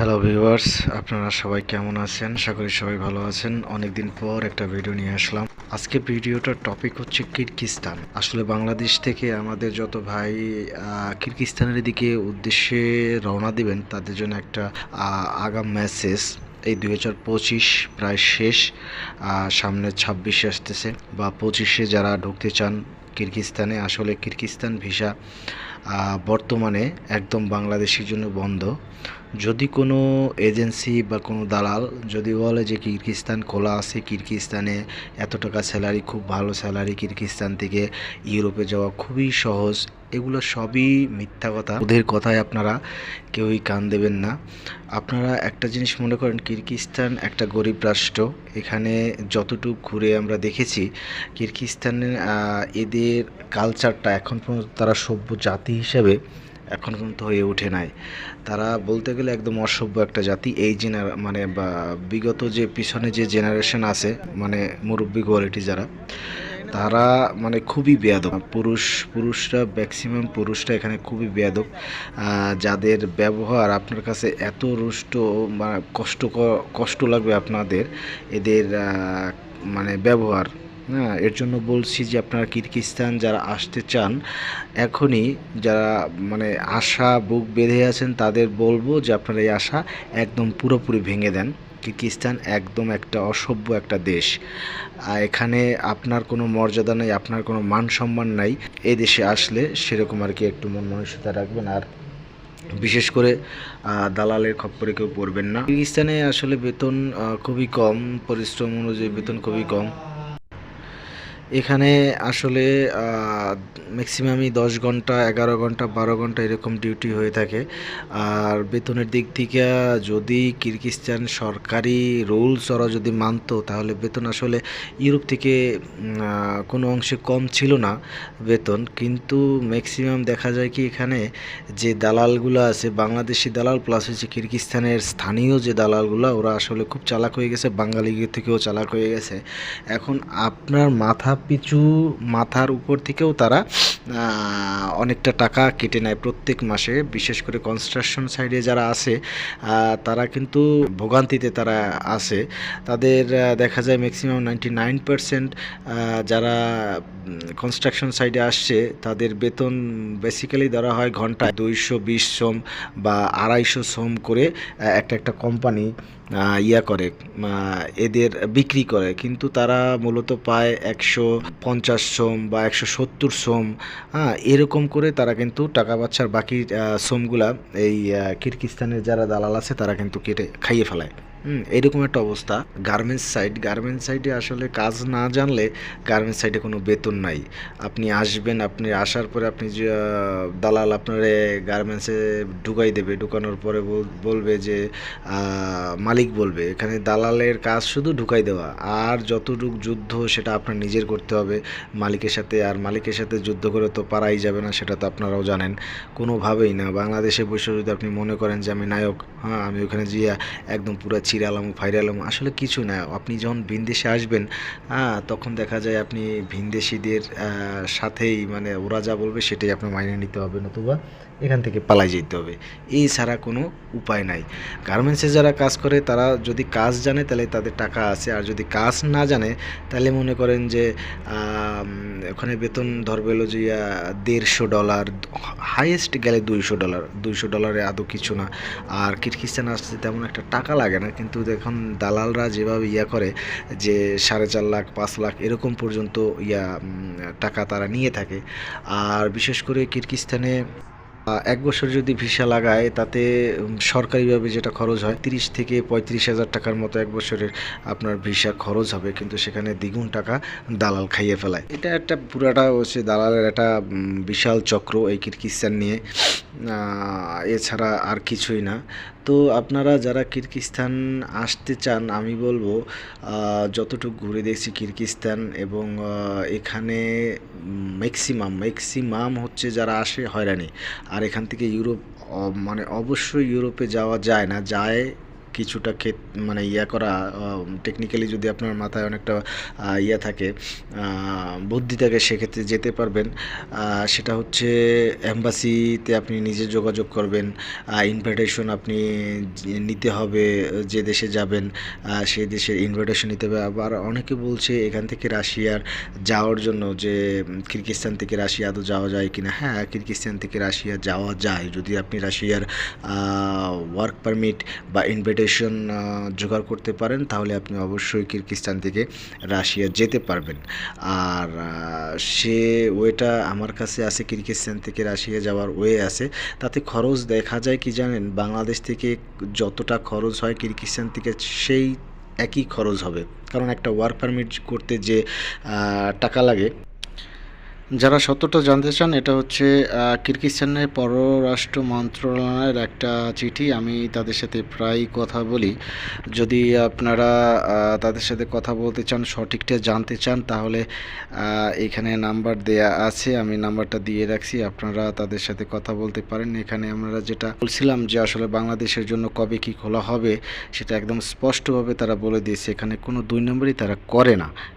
Hello viewers আপনারা সবাই কেমন আছেন? আশা করি সবাই ভালো আছেন। অনেকদিন পর একটা ভিডিও নিয়ে আসলাম। আজকে ভিডিওটার টপিক হচ্ছে কিরগিস্তান। আসলে বাংলাদেশ থেকে আমাদের যত ভাই কিরগিস্তানের দিকে উদ্দেশ্যে রওনা দিবেন, তাদের জন্য একটা আগাম মেসেজ এই দুই হাজার পঁচিশ প্রায় শেষ সামনে ছাব্বিশে আসতেছে। বা পঁচিশে যারা ঢুকতে চান কিরগিস্তানে, আসলে কিরগিস্তান ভিসা বর্তমানে একদম বাংলাদেশের জন্য বন্ধ। যদি কোনো এজেন্সি বা কোনো দালাল যদি বলে যে কিরগিস্তান খোলা আছে, কিরগিস্তানে এত টাকা স্যালারি খুব ভালো স্যালারি কিরগিস্তান থেকে ইউরোপে যাওয়া খুবই সহজ। এগুলো সবই মিথ্যা কথা। ওদের কথায় আপনারা কেউই কান দেবেন না। আপনারা একটা জিনিস মনে করেন, কিরগিস্তান একটা গরিব রাষ্ট্র। এখানে যতটুকু ঘুরে আমরা দেখেছি, কিরগিস্তানের এদের কালচারটা এখন পর্যন্ত তারা সভ্য জাতি হিসেবে এখন পর্যন্ত হয়ে ওঠে নাই। তারা বলতে গেলে একদম অসভ্য একটা জাতি। এই জেনার মানে বিগত যে, পিছনে যে জেনারেশন আছে মানে মুরব্বী কোয়ালিটি যারা তারা মানে খুবই বেয়াদব। পুরুষ পুরুষরা ম্যাক্সিমাম পুরুষরা এখানে খুবই বেয়াদব। আহ, যাদের ব্যবহার আপনার কাছে এত রুষ্ট কষ্ট কষ্ট লাগবে আপনাদের এদের মানে ব্যবহার। হ্যাঁ এর জন্য বলছি যে আপনারা কিরগিস্তান যারা আসতে চান এখনই যারা মানে আশা বুক বেঁধে আছেন তাদের বলব যে আপনারা এই আশা একদম পুরোপুরি ভেঙে দেন। কিরগিস্তান একদম একটা অসভ্য একটা দেশ। এখানে আপনার কোনো মর্যাদা নেই, আপনার কোনো মান সম্মান নাই। এ দেশে আসলে সেরকম আর কি একটু মন মানসিকতা রাখবেন আর বিশেষ করে দালালের খপ্পরে কেউ পড়বেন না। কিরগিস্তানে আসলে বেতন খুবই কম, পরিশ্রম অনুযায়ী বেতন খুবই কম। এখানে আসলে ম্যাক্সিমামই দশ ঘণ্টা, এগারো ঘণ্টা, বারো ঘণ্টা এরকম ডিউটি হয়ে থাকে। আর বেতনের দিক থেকে যদি কিরগিস্তান সরকারি রুলস ওরা যদি মানতো, তাহলে বেতন আসলে ইউরোপ থেকে কোনো অংশে কম ছিল না বেতন। কিন্তু ম্যাক্সিমাম দেখা যায় কি এখানে যে দালালগুলো আছে, বাংলাদেশি দালাল প্লাস হচ্ছে কিরগিস্তানের স্থানীয় যে দালালগুলো, ওরা আসলে খুব চালাক হয়ে গেছে বাঙালি থেকেও চালাক হয়ে গেছে। এখন আপনার মাথা পিছু মাথার উপর থেকেও তারা অনেকটা টাকা কেটে নেয় প্রত্যেক মাসে। বিশেষ করে কনস্ট্রাকশন সাইডে যারা আছে তারা কিন্তু ভোগান্তিতে তারা আছে। তাদের দেখা যায় ম্যাক্সিমাম নাইনটি নাইন যারা কনস্ট্রাকশন সাইডে আসছে, তাদের বেতন বেসিক্যালি ধরা হয় ঘন্টায় দুইশো বিশ সোম বা আড়াইশো সোম করে একটা একটা কোম্পানি ইয়া করে এদের বিক্রি করে। কিন্তু তারা মূলত পায় একশো পঞ্চাশ শ্রম বা একশো সত্তর সোম হ্যাঁ এরকম করে তারা কিন্তু টাকা বাচ্চার বাকি শ্রমগুলা এই কিরগিস্তানের যারা দালাল আছে, তারা কিন্তু কেটে খাইয়ে ফেলায়। হুম, এরকম একটা অবস্থা। গার্মেন্টস সাইড গার্মেন্টস সাইডে আসলে কাজ না জানলে গার্মেন্টস সাইডে কোনো বেতন নাই। আপনি আসবেন, আপনি আসার পরে আপনি যে দালাল আপনার গার্মেন্টসে ঢুকাই দেবে। ঢুকানোর পরে বলবে যে মালিক বলবে। এখানে দালালের কাজ শুধু ঢুকাই দেওয়া। আর যতটুক যুদ্ধ সেটা আপনার নিজের করতে হবে। মালিকের সাথে, আর মালিকের সাথে যুদ্ধ করে তো পারাই যাবে না, সেটা তো আপনারাও জানেন। কোনোভাবেই না। বাংলাদেশে বসে যদি আপনি মনে করেন যে, আমি নায়ক হ্যাঁ আমি ওখানে গিয়ে একদম পুরো চিরালাম ফাইরালাম আসলে কিছু না। আপনি যখন ভিনদেশে আসবেন তখন দেখা যায় আপনি ভিনদেশিদের সাথেই মানে ওরা যা বলবে সেটাই আপনার মাইনে নিতে হবে, নতুবা এখান থেকে পালাই যেতে হবে। এই ছাড়া কোনো উপায় নাই। গার্মেন্টসে যারা কাজ করে, তারা যদি কাজ জানে তাহলে তাদের টাকা আছে। আর যদি কাজ না জানে, তাহলে মনে করেন যে ওখানে বেতন ধরবে হলো যে দেড়শো ডলার, হাইয়েস্ট গেলে দুইশো ডলার, দুইশো ডলারে আদৌ কিছু না। আর কিরগিস্তান আসতে তেমন একটা টাকা লাগে না। কিন্তু দেখুন, দালালরা যেভাবে ইয়া করে যে সাড়ে চার লাখ, পাঁচ লাখ এরকম পর্যন্ত ইয়া টাকা তারা নিয়ে থাকে। আর বিশেষ করে কিরগিস্তানে এক বছর যদি ভিসা লাগায়, তাতে সরকারিভাবে যেটা খরচ হয়, তিরিশ থেকে পঁয়ত্রিশ হাজার টাকার মতো এক বছরের আপনার ভিসা খরচ হবে, কিন্তু সেখানে দ্বিগুণ টাকা দালাল খাইয়ে ফেলায়। এটা একটা পুরাটা হচ্ছে দালালের একটা বিশাল চক্র এই কিরগিস্তান নিয়ে। এছাড়া আর কিছুই না। তো আপনারা যারা কিরগিস্তান আসতে চান, আমি বলব যতটুকু ঘুরে দেখছি কিরগিস্তান এবং এখানে ম্যাক্সিমাম ম্যাক্সিমাম হচ্ছে যারা আসে, হয়রানি। আর এখান থেকে ইউরোপ মানে অবশ্যই ইউরোপে যাওয়া যায় না যায় কিছুটা ক্ষেত মানে ইয়া করা টেকনিক্যালি যদি আপনার মাথায় অনেকটা ইয়া থাকে বুদ্ধি থাকে সেক্ষেত্রে যেতে পারবেন। সেটা হচ্ছে অ্যাম্বাসিতে আপনি নিজে যোগাযোগ করবেন। ইনভাইটেশন আপনি নিতে হবে যে দেশে যাবেন সেই দেশের ইনভাইটেশন নিতে হবে। আবার অনেকে বলছে এখান থেকে রাশিয়ার যাওয়ার জন্য যে উম, কিরগিজস্তান থেকে রাশিয়া আদৌ যাওয়া যায় কিনা। হ্যাঁ কিরগিজস্তান থেকে রাশিয়া যাওয়া যায়। যদি আপনি রাশিয়ার ওয়ার্ক পারমিট বা ইনভিটেশন জোগাড় করতে পারেন, তাহলে আপনি অবশ্যই কিরগিজস্তান থেকে রাশিয়া যেতে পারবেন। আর সে ওয়েটা আমার কাছে আছে কিরগিজস্তান থেকে রাশিয়া যাওয়ার ওয়ে আছে। তাতে খরচ দেখা যায় কি জানেন, বাংলাদেশ থেকে যতটা খরচ হয় কিরগিজস্তান থেকে সেই একই খরচ হবে। কারণ একটা ওয়ার্ক পারমিট করতে যে টাকা লাগে যারা সত্যটা জানতে চান, এটা হচ্ছে কিরগিজস্তানের পররাষ্ট্র মন্ত্রণালয়ের একটা চিঠি। আমি তাদের সাথে প্রায় কথা বলি। যদি আপনারা তাদের সাথে কথা বলতে চান, সঠিকটা জানতে চান, তাহলে এখানে নাম্বার দেয়া আছে। আমি নাম্বারটা দিয়ে রাখছি। আপনারা তাদের সাথে কথা বলতে পারেন। এখানে আমরা যেটা বলছিলাম যে, আসলে বাংলাদেশের জন্য কবে কি খোলা হবে, সেটা একদম স্পষ্টভাবে তারা বলে দিয়েছে। এখানে কোনো দুই নম্বরই তারা করে না।